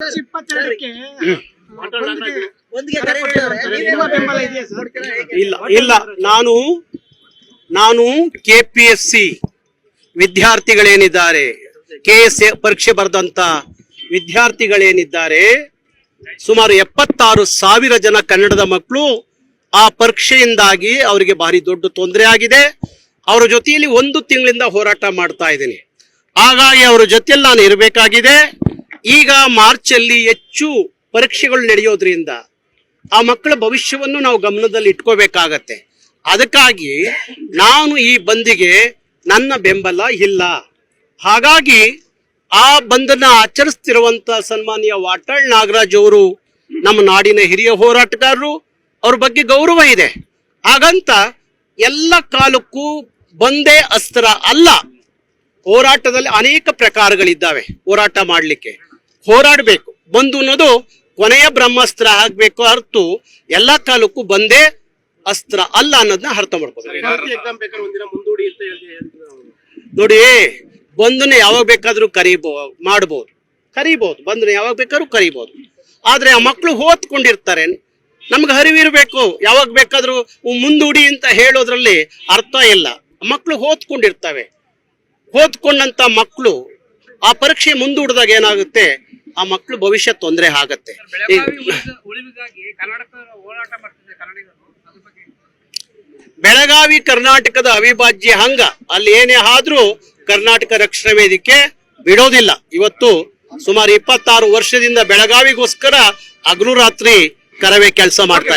ಇಪ್ಪತ್ತೆರಡಕ್ಕೆ ಇಲ್ಲ ಇಲ್ಲ. ನಾನು ನಾನು ಕೆ ಪಿ ಎಸ್ ಸಿ ವಿದ್ಯಾರ್ಥಿಗಳೇನಿದ್ದಾರೆ ಕೆ ಎಸ್ ಪರೀಕ್ಷೆ ಬರೆದಂತ ವಿದ್ಯಾರ್ಥಿಗಳೇನಿದ್ದಾರೆ ಸುಮಾರು ಎಪ್ಪತ್ತಾರು ಸಾವಿರ ಜನ ಕನ್ನಡದ ಮಕ್ಕಳು ಆ ಪರೀಕ್ಷೆಯಿಂದಾಗಿ ಅವರಿಗೆ ಭಾರಿ ದೊಡ್ಡ ತೊಂದರೆ ಆಗಿದೆ. ಅವರ ಜೊತೆಯಲ್ಲಿ ಒಂದು ತಿಂಗಳಿಂದ ಹೋರಾಟ ಮಾಡ್ತಾ ಇದ್ದೀನಿ. ಹಾಗಾಗಿ ಅವರ ಜೊತೆಯಲ್ಲಿ ನಾನು ಇರಬೇಕಾಗಿದೆ. ಈಗ ಮಾರ್ಚ್ ಅಲ್ಲಿ ಹೆಚ್ಚು ಪರೀಕ್ಷೆಗಳು ನಡೆಯೋದ್ರಿಂದ ಆ ಮಕ್ಕಳ ಭವಿಷ್ಯವನ್ನು ನಾವು ಗಮನದಲ್ಲಿ ಇಟ್ಕೋಬೇಕಾಗತ್ತೆ. ಅದಕ್ಕಾಗಿ ನಾನು ಈ ಬಂದಿಗೆ ನನ್ನ ಬೆಂಬಲ ಇಲ್ಲ. ಹಾಗಾಗಿ ಆ ಬಂದನ್ನ ಆಚರಿಸ್ತಿರುವಂತ ಸನ್ಮಾನ್ಯ ವಾಟಾಳ್ ನಾಗರಾಜ್ ಅವರು ನಮ್ಮ ನಾಡಿನ ಹಿರಿಯ ಹೋರಾಟಗಾರರು, ಅವ್ರ ಬಗ್ಗೆ ಗೌರವ ಇದೆ. ಹಾಗಂತ ಎಲ್ಲ ಕಾಲಕ್ಕೂ ಬಂದೇ ಅಸ್ತ್ರ ಅಲ್ಲ. ಹೋರಾಟದಲ್ಲಿ ಅನೇಕ ಪ್ರಕಾರಗಳಿದ್ದಾವೆ. ಹೋರಾಟ ಮಾಡಲಿಕ್ಕೆ. ಹೋರಾಡಬೇಕು. ಬಂದು ಅನ್ನೋದು ಕೊನೆಯ ಬ್ರಹ್ಮಾಸ್ತ್ರ ಆಗ್ಬೇಕು ಹೊರತು ಎಲ್ಲ ಕಾಲಕ್ಕೂ ಬಂದೇ ಅಸ್ತ್ರ ಅಲ್ಲ ಅನ್ನೋದನ್ನ ಅರ್ಥ ಮಾಡ್ಕೋಬೇಕು. ನೋಡಿ ಬಂದನ್ನ ಯಾವಾಗ ಬೇಕಾದ್ರೂ ಕರಿಬೋ ಮಾಡ್ಬೋದು. ಕರಿಬಹುದು ಬಂದನ್ನ ಯಾವಾಗ ಬೇಕಾದ್ರೂ ಕರಿಬಹುದು ಆದ್ರೆ ಆ ಮಕ್ಕಳು ಓದ್ಕೊಂಡಿರ್ತಾರೆ. ನಮ್ಗೆ ಹರಿವಿರ್ಬೇಕು ಯಾವಾಗ ಬೇಕಾದ್ರೂ ಮುಂದೂಡಿ ಅಂತ ಹೇಳೋದ್ರಲ್ಲಿ ಅರ್ಥ ಇಲ್ಲ. ಮಕ್ಕಳು ಓದ್ಕೊಂಡಿರ್ತವೆ. ಓದ್ಕೊಂಡಂತ ಮಕ್ಕಳು ಆ ಪರೀಕ್ಷೆ ಮುಂದೂಡಿದಾಗ ಏನಾಗುತ್ತೆ? ಆ ಮಕ್ಕಳು ಭವಿಷ್ಯ ತೊಂದರೆ ಆಗತ್ತೆ. ಬೆಳಗಾವಿ ಕರ್ನಾಟಕದ ಅವಿಭಾಜ್ಯ ಹಂಗ. ಅಲ್ಲಿ ಏನೇ ಆದ್ರೂ ಕರ್ನಾಟಕ ರಕ್ಷಣಾ ವೇದಿಕೆ ಬಿಡೋದಿಲ್ಲ. ಇವತ್ತು ಸುಮಾರು ಇಪ್ಪತ್ತಾರು ವರ್ಷದಿಂದ ಬೆಳಗಾವಿಗೋಸ್ಕರ ಹಗಲು ರಾತ್ರಿ ಕರವೇ ಕೆಲಸ ಮಾಡ್ತಾ